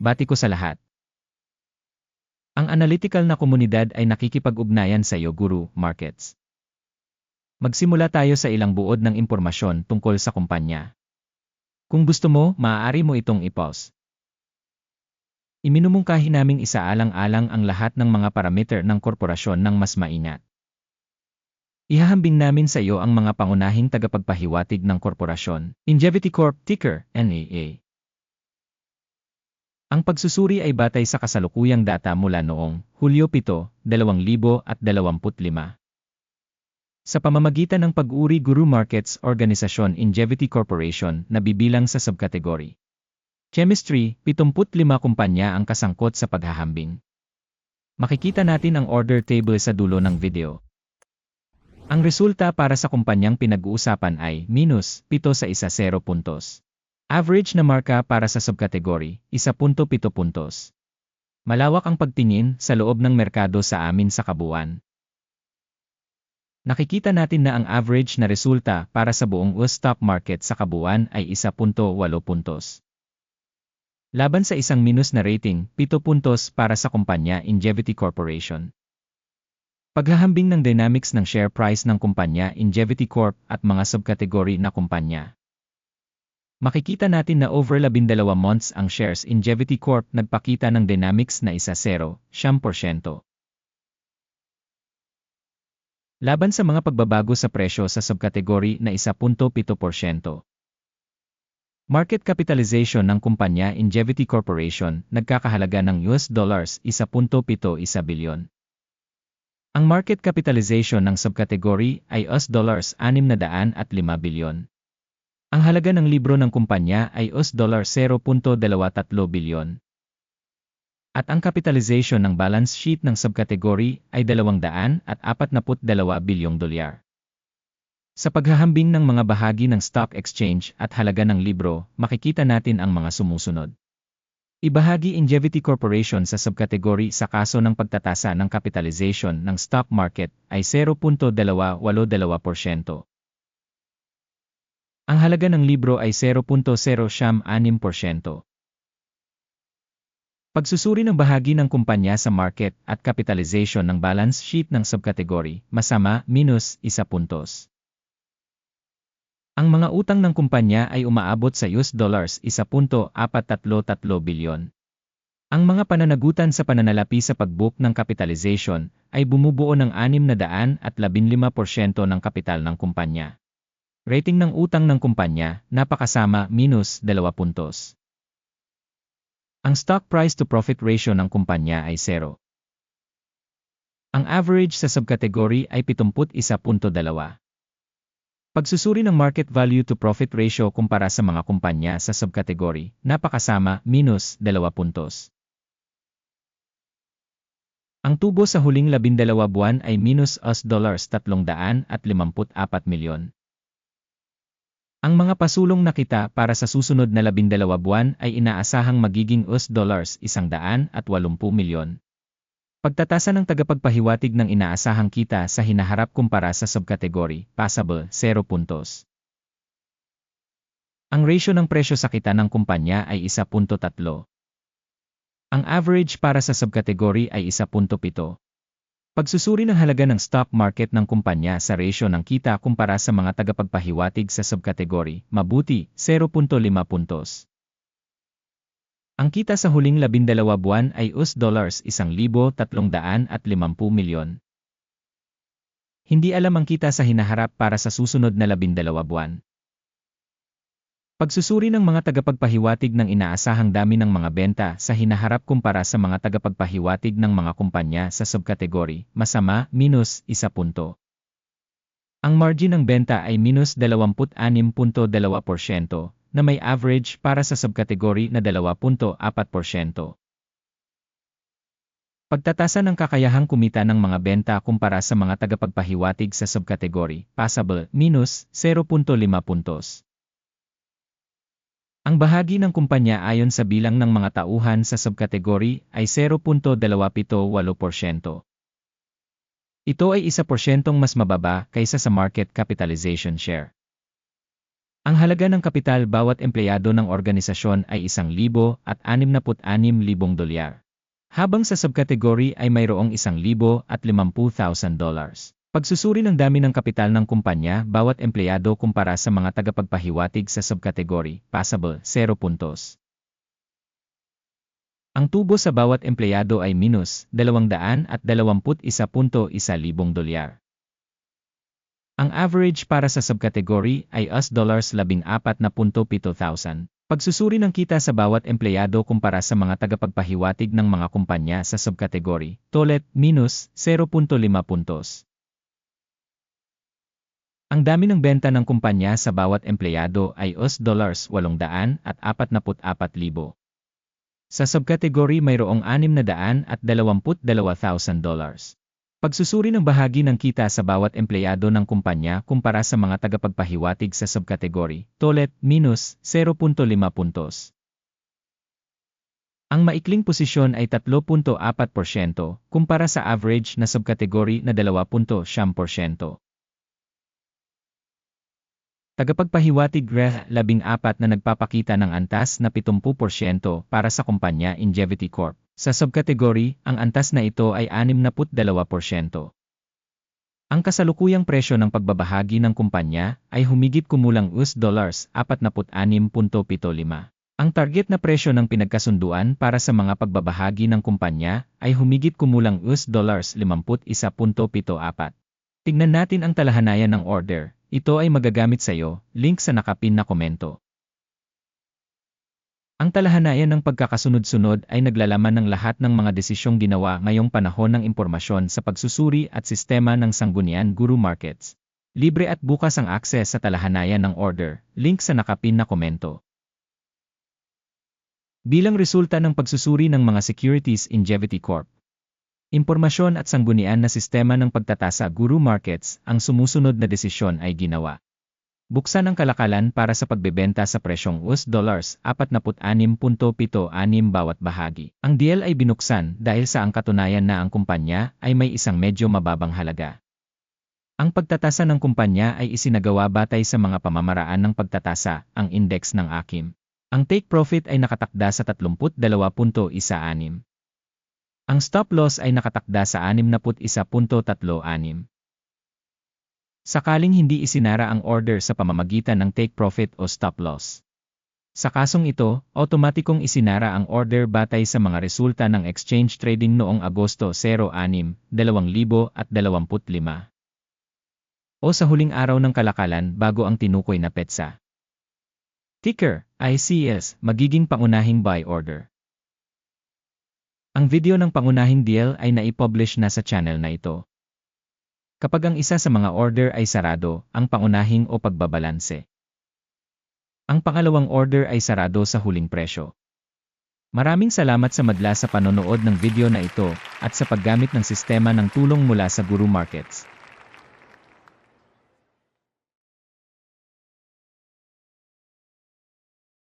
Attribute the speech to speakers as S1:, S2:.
S1: bati ko sa lahat. Ang analytical na komunidad ay nakikipag-ugnayan sa iyo Guru Markets. Magsimula tayo sa ilang buod ng impormasyon tungkol sa kumpanya. Kung gusto mo, maaari mo itong i-pause. Iminumungkahi naming isaalang-alang ang lahat ng mga parameter ng korporasyon ng mas maingat. Ihahambing namin sa iyo ang mga pangunahing tagapagpahiwatig ng korporasyon, Ingevity Corp, ticker, NAA. Ang pagsusuri ay batay sa kasalukuyang data mula noong Hulyo 7, 2025. Sa pamamagitan ng pag-uri Guru Markets Organisasyon Ingevity Corporation na bibilang sa subkategory. Chemistry, 75 kumpanya ang kasangkot sa paghahambing. Makikita natin ang order table sa dulo ng video. Ang resulta para sa kumpanyang pinag-uusapan ay minus 7 sa isa 0 puntos. Average na marka para sa subkategory, 1.7 puntos. Malawak ang pagtingin sa loob ng merkado sa amin sa kabuuan. Nakikita natin na ang average na resulta para sa buong US stock market sa kabuuan ay 1.8 puntos. Laban sa isang minus na rating, 7 puntos para sa kumpanya Ingevity Corporation. Paghahambing ng dynamics ng share price ng kumpanya Ingevity Corp at mga subkategory na kumpanya. Makikita natin na over 12 months ang shares Ingevity Corp nagpakita ng dynamics na isa 0, 10%. Laban sa mga pagbabago sa presyo sa subkategory na 1.7%. Market capitalization ng kumpanya Ingevity Corporation nagkakahalaga ng US dollars 1.71 bilyon. Ang market capitalization ng subkategory ay US dollars 605 bilyon. Ang halaga ng libro ng kumpanya ay US dollar 0.23 bilyon. At ang capitalization ng balance sheet ng subkategory ay 242 bilyong dolyar. Sa paghahambing ng mga bahagi ng stock exchange at halaga ng libro, makikita natin ang mga sumusunod. Ibahagi Ingevity Corporation sa subkategory sa kaso ng pagtatasa ng capitalization ng stock market ay 0.282%. Ang halaga ng libro ay 0.066%. Pagsusuri ng bahagi ng kumpanya sa market at capitalization ng balance sheet ng subkategory, masama, minus, isa puntos. Ang mga utang ng kumpanya ay umaabot sa US dollars 1.433 bilyon. Ang mga pananagutan sa pananalapi sa pagbook ng capitalization ay bumubuo ng 615% ng kapital ng kumpanya. Rating ng utang ng kumpanya, napakasama, minus 2 puntos. Ang stock price to profit ratio ng kumpanya ay 0. Ang average sa subkategory ay 71.2. Pagsusuri ng market value to profit ratio kumpara sa mga kumpanya sa subkategory, napakasama, minus 2 puntos. Ang tubo sa huling 12 buwan ay minus US dollars 354 milyon. Ang mga pasulong na kita para sa susunod na 12 buwan ay inaasahang magiging US dollars 180 milyon. Pagtatasa ng tagapagpahiwatig ng inaasahang kita sa hinaharap kumpara sa subkategory, passable, 0 puntos. Ang ratio ng presyo sa kita ng kumpanya ay 1.3. Ang average para sa subkategory ay 1.7. Pagsusuri ng halaga ng stock market ng kumpanya sa ratio ng kita kumpara sa mga tagapagpahiwatig sa subkategory, mabuti, 0.5 puntos. Ang kita sa huling labindalawa buwan ay US dollars 1,350 milyon. Hindi alam ang kita sa hinaharap para sa susunod na labindalawa buwan. Pagsusuri ng mga tagapagpahiwatig ng inaasahang dami ng mga benta sa hinaharap kumpara sa mga tagapagpahiwatig ng mga kumpanya sa subkategory, masama, minus, isa punto. Ang margin ng benta ay minus 26.2%, na may average para sa subkategory na 2.4%. Pagtatasa ng kakayahang kumita ng mga benta kumpara sa mga tagapagpahiwatig sa subkategory, passable, minus 0.5 puntos. Ang bahagi ng kumpanya ayon sa bilang ng mga tauhan sa subkategory ay 0.278%. Ito ay isa porsyentong mas mababa kaysa sa market capitalization share. Ang halaga ng kapital bawat empleyado ng organisasyon ay 1,000 at 66,000 dolyar. Habang sa subkategory ay mayroong 1,000 at 50,000 dollars. Pagsusuri ng dami ng kapital ng kumpanya bawat empleyado kumpara sa mga tagapagpahiwatig sa subkategory, passable, 0 puntos. Ang tubo sa bawat empleyado ay minus 221.1 libong dolyar. Ang average para sa subkategory ay US dollars 14.7,000. Pagsusuri ng kita sa bawat empleyado kumpara sa mga tagapagpahiwatig ng mga kumpanya sa subkategory, tolet, minus 0.5 puntos. Ang dami ng benta ng kumpanya sa bawat empleyado ay US dollars 800 at 44,000. Sa subkategory mayroong 600 at 22,000 dollars. Pagsusuri ng bahagi ng kita sa bawat empleyado ng kumpanya kumpara sa mga tagapagpahiwatig sa subkategory, tolet, minus 0.5 puntos. Ang maikling posisyon ay 3.4% kumpara sa average na subkategory na 2.7%. Tagapagpahiwatig REH 14 na nagpapakita ng antas na 70% para sa kumpanya Ingevity Corp. Sa subkategory, ang antas na ito ay 62%. Ang kasalukuyang presyo ng pagbabahagi ng kumpanya ay humigit kumulang US dollars 46.75. Ang target na presyo ng pinagkasunduan para sa mga pagbabahagi ng kumpanya ay humigit kumulang US dollars 51.74. Tignan natin ang talahanayan ng order. Ito ay magagamit sa iyo, link sa nakapin na komento. Ang talahanayan ng pagkakasunod-sunod ay naglalaman ng lahat ng mga desisyong ginawa ngayong panahon ng impormasyon sa pagsusuri at sistema ng Sanggunian Guru Markets. Libre at bukas ang akses sa talahanayan ng order, link sa nakapin na komento. Bilang resulta ng pagsusuri ng mga securities in Ingevity Corp. Impormasyon at sanggunian na sistema ng pagtatasa Guru Markets, ang sumusunod na desisyon ay ginawa. Buksan ang kalakalan para sa pagbebenta sa presyong US dollars 46.76 bawat bahagi. Ang deal ay binuksan dahil sa ang katunayan na ang kumpanya ay may isang medyo mababang halaga. Ang pagtatasa ng kumpanya ay isinagawa batay sa mga pamamaraan ng pagtatasa, ang index ng AKIM. Ang take profit ay nakatakda sa 32.16. Ang stop loss ay nakatakda sa 61.36. Sakaling hindi isinara ang order sa pamamagitan ng take profit o stop loss. Sa kasong ito, otomatikong isinara ang order batay sa mga resulta ng exchange trading noong Agosto 06, 2025 o sa huling araw ng kalakalan bago ang tinukoy na petsa. Ticker, ICS, magiging pangunahing buy order. Ang video ng pangunahing deal ay naipublish na sa channel na ito. Kapag ang isa sa mga order ay sarado, ang pangunahing o pagbabalanse. Ang pangalawang order ay sarado sa huling presyo. Maraming salamat sa madla sa panonood ng video na ito at sa paggamit ng sistema ng tulong mula sa Guru Markets.